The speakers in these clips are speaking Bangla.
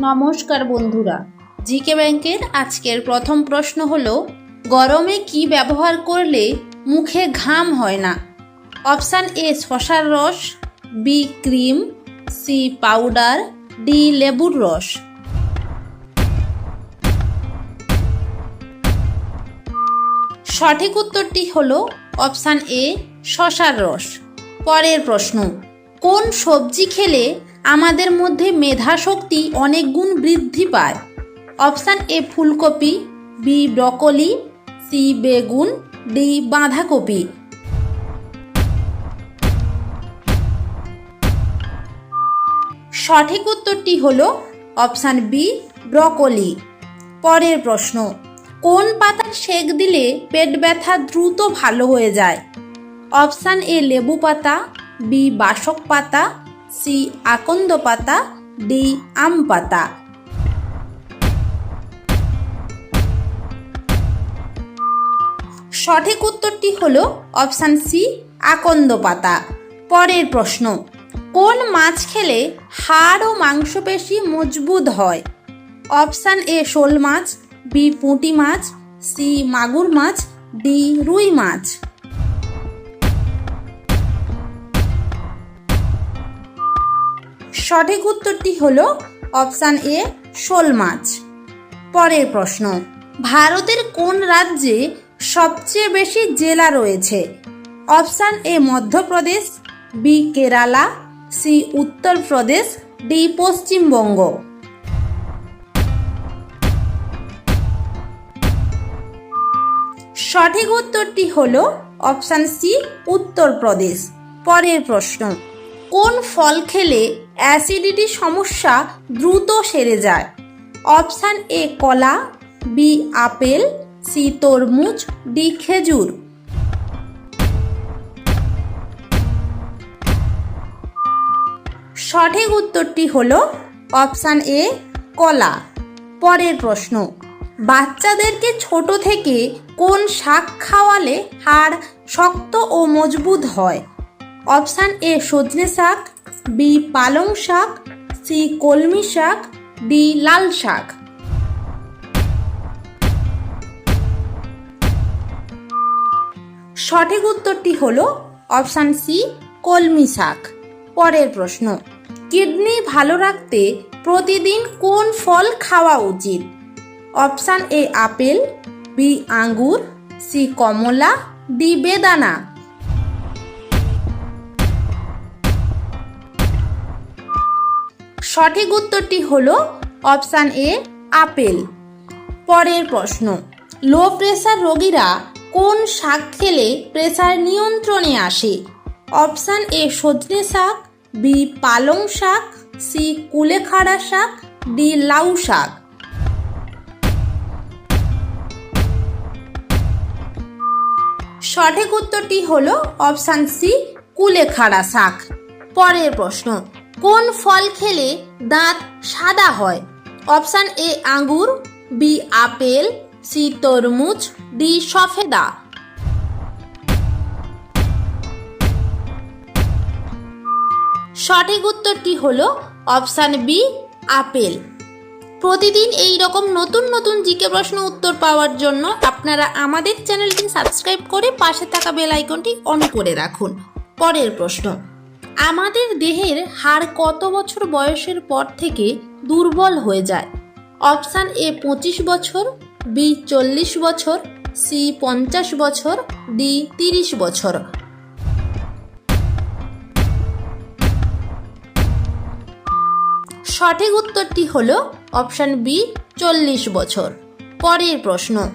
নমস্কার বন্ধুরা। জিকে ব্যাংকের আজকের প্রথম প্রশ্ন হলো, গরমে কি ব্যবহার করলে মুখে ঘাম হয় না? অপশান এ, শশার রস, B, cream, C, powder, D, লেবুর রস। সঠিক উত্তরটি হল অপশান এ, শশার রস। পরের প্রশ্ন, কোন সবজি খেলে আমাদের মধ্যে মেধাশক্তি অনেক গুণ বৃদ্ধি পায়। অপশান এ ফুলকপি, বি ব্রকলি, সি বেগুন, ডি বাঁধাকপি। সঠিক উত্তরটি হল অপশান বি, ব্রকলি। পরের প্রশ্ন, কোন পাতার সেক দিলে পেট ব্যথা দ্রুত ভালো হয়ে যায়? অপশান এ লেবু পাতা, বি বাসক পাতা সি আকন্দ পাতা, ডি আম পাতা। সঠিক উত্তরটি হল অপশান সি, আকন্দ পাতা। পরের প্রশ্ন, কোন মাছ খেলে হাড় ও মাংসপেশি মজবুত হয়? অপশান এ, শোল মাছ, বি, পুঁটি মাছ, সি, মাগুর মাছ, ডি, রুই মাছ। সঠিক উত্তরটি হলো অপশান এ, শোল মাছ। পরের প্রশ্ন, ভারতের কোন রাজ্যে সবচেয়ে বেশি জেলা রয়েছে? Option A, Madhya Pradesh, B, Kerala, C, Uttar Pradesh, D, Paschimbanga. সঠিক উত্তরটি হল অপশান সি, উত্তরপ্রদেশ। পরের প্রশ্ন কোন ফল খেলে অ্যাসিডিটি সমস্যা দ্রুত সেরে যায়? অপশান এ কলা, বি আপেল, সি তরমুজ, ডি খেজুর। সঠিক উত্তরটি হল অপশান এ কলা। পরের প্রশ্ন, বাচ্চাদেরকে ছোট থেকে কোন শাক খাওয়ালে হাড় শক্ত ও মজবুত হয়? অপশান এ সজনে শাক, বি পালং শাক, সি কলমি শাক, ডি লাল শাক। সঠিক উত্তরটি হলো অপশান সি কলমি শাক। পরের প্রশ্ন, কিডনি ভালো রাখতে প্রতিদিন কোন ফল খাওয়া উচিত? অপশান এ আপেল, বি আঙ্গুর, সি কমলা, ডি বেদানা। সঠিক উত্তরটি হল অপশান এ, আপেল। পরের প্রশ্ন, লো প্রেসার রোগীরা কোন শাক খেলে প্রেসার নিয়ন্ত্রণে আসে? অপশান এ, সজনে শাক, বি, পালং শাক, সি, কুলেখাড়া শাক, ডি, লাউ শাক। সঠিক উত্তরটি হলো অপশান সি, কুলেখাড়া শাক। পরের প্রশ্ন কোন ফল খেলে দাঁত সাদা হয়? অপশান এ, আঙ্গুর, বি, আপেল, সি, তরমুজ, ডি, সফেদা। সঠিক উত্তরটি হলো অপশান বি, আপেল। প্রতিদিন এই রকম নতুন নতুন জিকে প্রশ্ন উত্তর পাওয়ার জন্য আপনারা আমাদের চ্যানেলটি সাবস্ক্রাইব করে পাশে থাকা বেল আইকনটি অন করে রাখুন। পরের প্রশ্ন আমাদের দেহের হাড় কত বছর বয়সের পর থেকে দুর্বল হয়ে যায়? অপশান এ পঁচিশ বছর, বি চল্লিশ বছর, সি পঞ্চাশ বছর, ডি তিরিশ বছর। সঠিক উত্তরটি হল অপশান বি চল্লিশ বছর। পরের প্রশ্ন,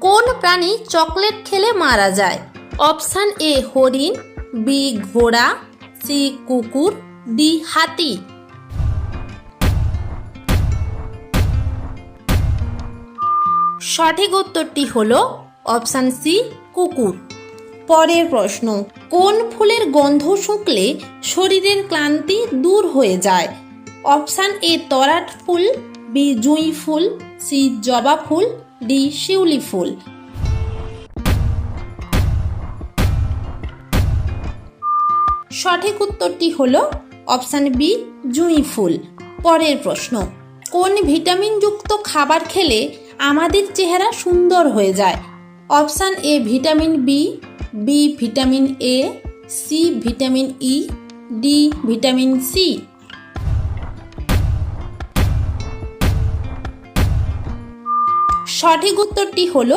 কোন প্রাণী চকলেট খেলে মারা যায়? অপশান এ হরিণ, বি ঘোড়া সি কুকুর ডি হাতি। সঠিক উত্তরটি হলো অপশান সি, কুকুর। পরের প্রশ্ন, কোন ফুলের গন্ধ শুকলে শরীরের ক্লান্তি দূর হয়ে যায়? অপশান এ, তরাট ফুল, বি, জুঁই ফুল, সি, জবা ফুল, ডি, শিউলি ফুল। সঠিক উত্তরটি হল অপশান বি, জুঁই ফুল। পরের প্রশ্ন, কোন ভিটামিনযুক্ত খাবার খেলে আমাদের চেহারা সুন্দর হয়ে যায়? Option A, vitamin B B, vitamin A, C, vitamin E, D, vitamin C. সঠিক উত্তরটি হল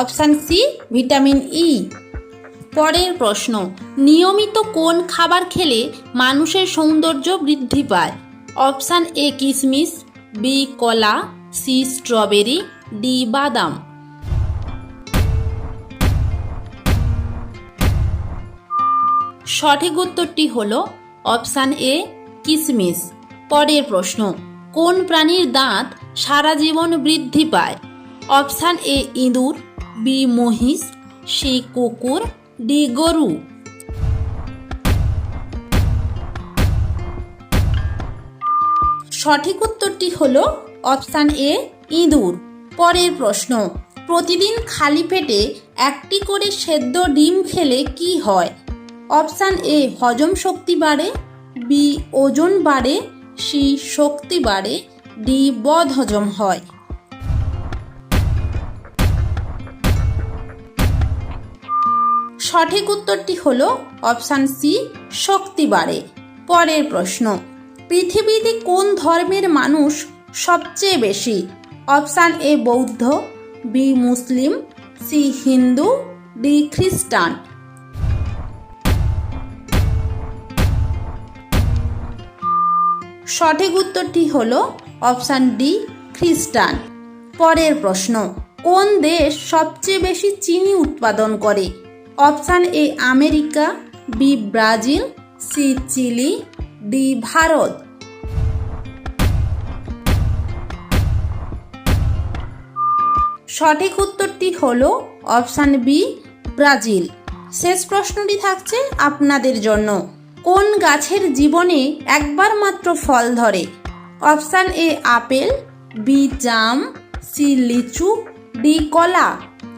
অপশান সি, ভিটামিন ই। পরের প্রশ্ন, নিয়মিত কোন খাবার খেলে মানুষের সৌন্দর্য বৃদ্ধি পায়? অপশান এ কিশমিশ বি কলা, সি স্ট্রবেরি, ডি বাদাম। সঠিক উত্তরটি হল অপশান এ কিশমিশ পরের প্রশ্ন, কোন প্রাণীর দাঁত সারা জীবন বৃদ্ধি পায়? অপশান এ ইঁদুর, বি মহিষ, সি কুকুর ডি গরু। সঠিক উত্তরটি হল অপশান এ, ইঁদুর। পরের প্রশ্ন, প্রতিদিন খালি পেটে একটি করে সেদ্ধ ডিম খেলে কি হয়? অপশান এ, হজম শক্তি বাড়ে। বি, ওজন বাড়ে। সি, শক্তি বাড়ে। ডি বদ হজম হয়। সঠিক উত্তরটি হল অপশান সি, শক্তি বাড়ে। পরের প্রশ্ন, পৃথিবীতে কোন ধর্মের মানুষ সবচেয়ে বেশি? অপশান এ, বৌদ্ধ, বি, মুসলিম, সি, হিন্দু, ডি, খ্রিস্টান। সঠিক উত্তরটি হল অপশান ডি, খ্রিস্টান। পরের প্রশ্ন, কোন দেশ সবচেয়ে বেশি চিনি উৎপাদন করে? Option A America, B Brazil, C Chile, D Bharat. সঠিক উত্তরটি হল অপশান বি, ব্রাজিল। শেষ প্রশ্নটি থাকছে আপনাদের জন্য। কোন গাছের জীবনে একবার মাত্র ফল ধরে? অপশান এ আপেল, বি জাম, সি লিচু, ডি কলা।